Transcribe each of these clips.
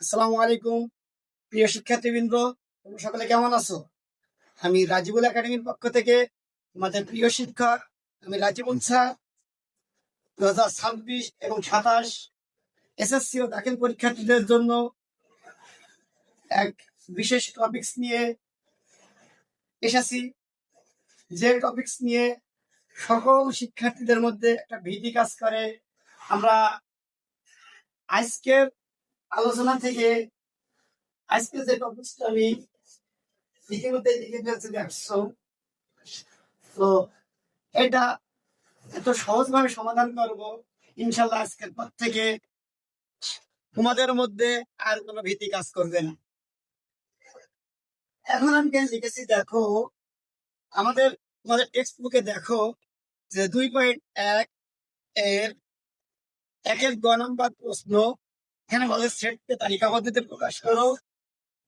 আসসালামু আলাইকুম, প্রিয় শিক্ষার্থীবৃন্দ, তোমরা সকলে কেমন আছো? আমি রাজিবুল একাডেমির পক্ষ থেকে তোমাদের প্রিয় শিক্ষক, আমি রাজিবুল স্যার দু হাজার ছাব্বিশ এবং সাতাশ এসএসসি ও দাখিল পরীক্ষার্থীদের জন্য এক বিশেষ টপিকস নিয়ে এসেছি। যে টপিকস নিয়ে সকল শিক্ষার্থীদের মধ্যে একটা ভীতি কাজ করে, আমরা আজকের আলোচনা থেকে আজকে যে টপিকসটা আমি ইতিমধ্যে লিখে ফেলছি তো এটা এত সহজভাবে সমাধান করব, ইনশাল্লাহ আজকের পর থেকে তোমাদের মধ্যে আর কোনো ভীতি কাজ করবে না। এখন আমি কেন লিখেছি, দেখো, আমাদের, তোমাদের টেক্সট বুকে দেখো যে দুই পয়েন্ট এক এর একের গ নম্বর প্রশ্ন এখানে বলে সেটকে তালিকা পদ্ধতিতে প্রকাশ করো?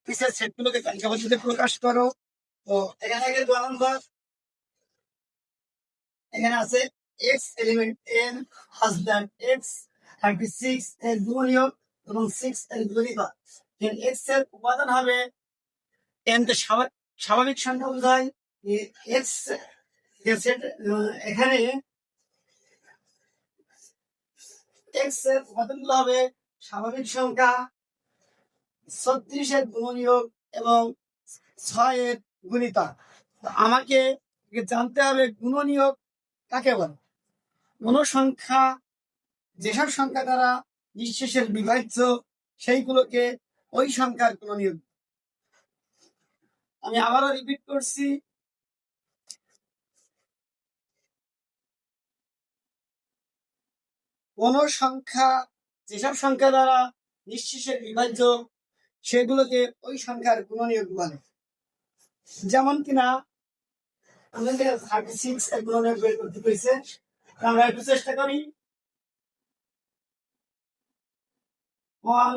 পিসের সেটগুলোকে তালিকা পদ্ধতিতে প্রকাশ করো? তো এখানে গ নাম্বার এখানে আছে x element N husband x thirty six এর গুণনীয় এবং সিক্স এর গুণিতক এক্সের উপাদান হবে এন তে স্বাভা- স্বাভাবিক সংখ্যা বোঝায়। এক্স এখানে এক্সের উপাদানগুলো হবে স্বাভাবিক সংখ্যা ছত্রিশের গুণনীয়ক এবং ছয়ের গুণিতক তো আমাকে জানতে হবে গুণনীয়ক কাকে বলে? কোন সংখ্যা যেসব সংখ্যা দ্বারা নিঃশেষের বিভাজ্য, সেইগুলোকে ওই সংখ্যার গুণনীয়ক। আমি আবারও রিপিট করছি। কোন সংখ্যা যেসব সংখ্যা দ্বারা নিঃশেষের বিভাজ্য, সেগুলোকে ওই সংখ্যার গুণনীয়ক বলে। যেমন কিনা থার্টি সিক্স করতে আমরা একটু চেষ্টা করি। One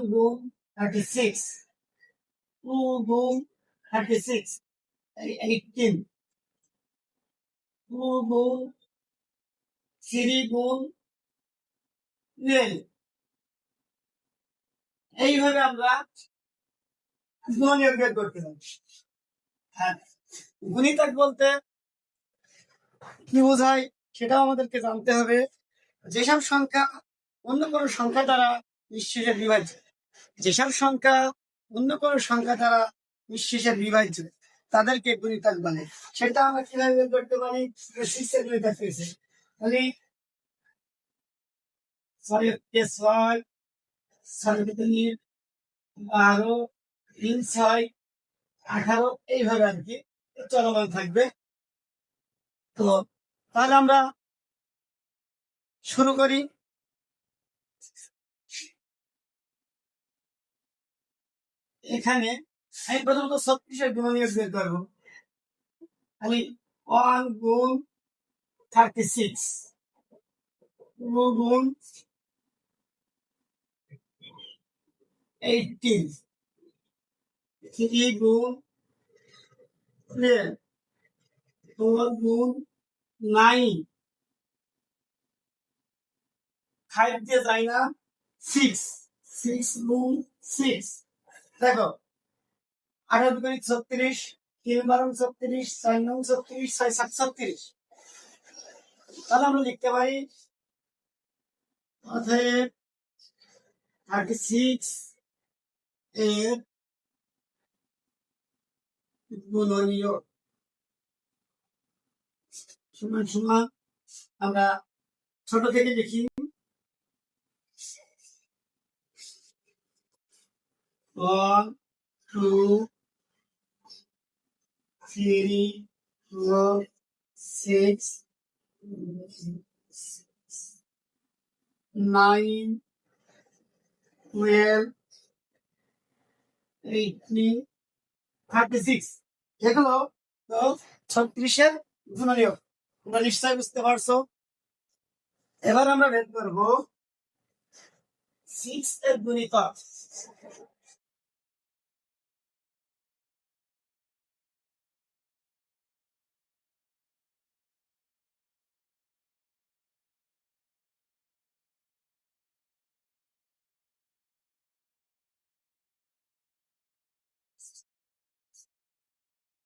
thirty six thirty six three গুণ এইভাবে আমরা গুণনীয়ক বের করতে পারি। হ্যাঁ গুণিতক বলতে কি বোঝায় সেটাও আমাদেরকে জানতে হবে। যেসব সংখ্যা অন্য কোনো সংখ্যা দ্বারা নিঃশেষের বিভাজ্য, যেসব সংখ্যা অন্য কোনো সংখ্যা দ্বারা নিঃশেষের বিভাজ্য, তাদেরকে গুণিতক বলে। সেটা আমরা কীভাবে বের করতে পারি? সিক্সের গুণিতক পেয়েছে তাহলে ছয় তিন বারো, তিন, ছয়, আঠারো, এইভাবে আর কি চলমান থাকবে। তো তাহলে আমরা শুরু করি। এখানে আমি প্রথমত ছত্রিশের গুণনীয়ক বের করব। আমি ওয়ান গুণ থার্টি সিক্স। টু গুণ এইটিন থ্রি গুণ ফোর গুণ নাইন ফাইভ দিয়ে যায় না সিক্স সিক্স গুণ সিক্স দেখো আঠারো দুগুণিত ছত্রিশ, তিন বারো ছত্রিশ ছয় নং ছত্রিশ, ছয় সাত ছত্রিশ। তাহলে আমরা লিখতে পারি, অতএব থার্টি সিক্স এর গুণনীয় সমান সমান আমরা ছোট থেকে one two three four six nine twelve eighteen thirty six এগুলো ছত্রিশের তোমরা নিশ্চয়ই বুঝতে পারছ। এবার আমরা বের করব। সিক্স এর গুণিতক।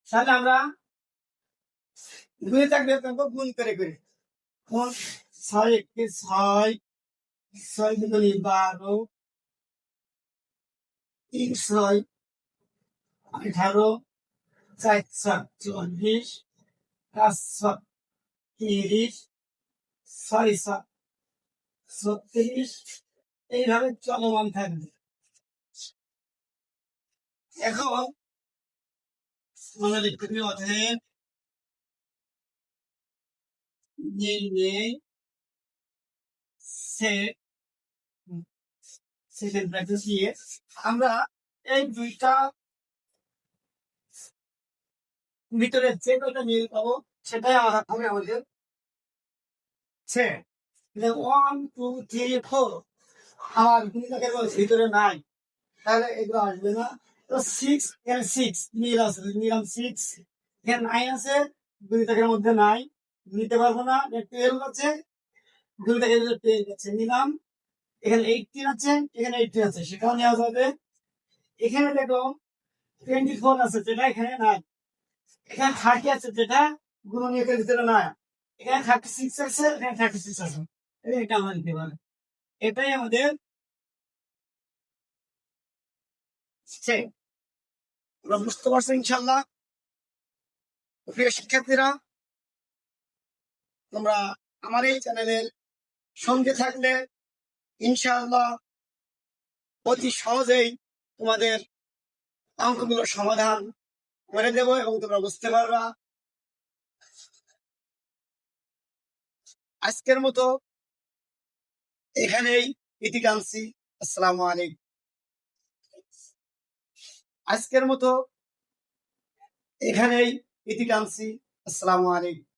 তাহলে আমরা থাকবে করব, গুণ করে করে। কোন? ছয় একটি ছয় ছয় দুগুণি বারো, তিন ছয়, আঠারো, চার ছয় চল্লিশ, পাঁচ ছয় তিরিশ, ছয় ছয় ছত্রিশ, এইভাবে চলমান থাকবে। এখন দুইটা ভিতরে যে কয়টা মিল পাবো, সেটাই আমার হবে আমাদের set one two three four আমার ভিতরে নাই। তাহলে এগুলো আসবে না। তো সিক্স এখানে সিক্স মিল আছে নিলাম সিক্স এখানে নাইন আছে, দুই টাকার মধ্যে নাই, নিতে পারব না টুয়েলভ আছে, দুই টাকার টুয়েলভ আছে, নিলাম, এখানে এইটিন আছে, এখানে এইটিন আছে, সেটাও নেওয়া যাবে। এখানে দেখো টোয়েন্টি ফোর আছে, যেটা এখানে নাই। এখানে থার্টি আছে, যেটা গুণনীয়কের ভিতরে নাই। এখানে থার্টি সিক্স আছে, এখানে থার্টি সিক্স আছে এটা আমরা নিতে পারি এটাই আমাদের ঠিক আমরা বুঝতে পারছি ইনশাল্লাহ প্রিয় শিক্ষার্থীরা, তোমরা আমার এই চ্যানেলের সঙ্গে থাকলে ইনশাআল্লাহ অতি সহজেই তোমাদের অঙ্কগুলোর সমাধান করে দেব এবং তোমরা বুঝতে পারবা। আজকের মতো এখানেই ইতি টানছি আসসালামু আলাইকুম। আজকের মতো এখানেই ইতি টানছি। আসসালামু আলাইকুম।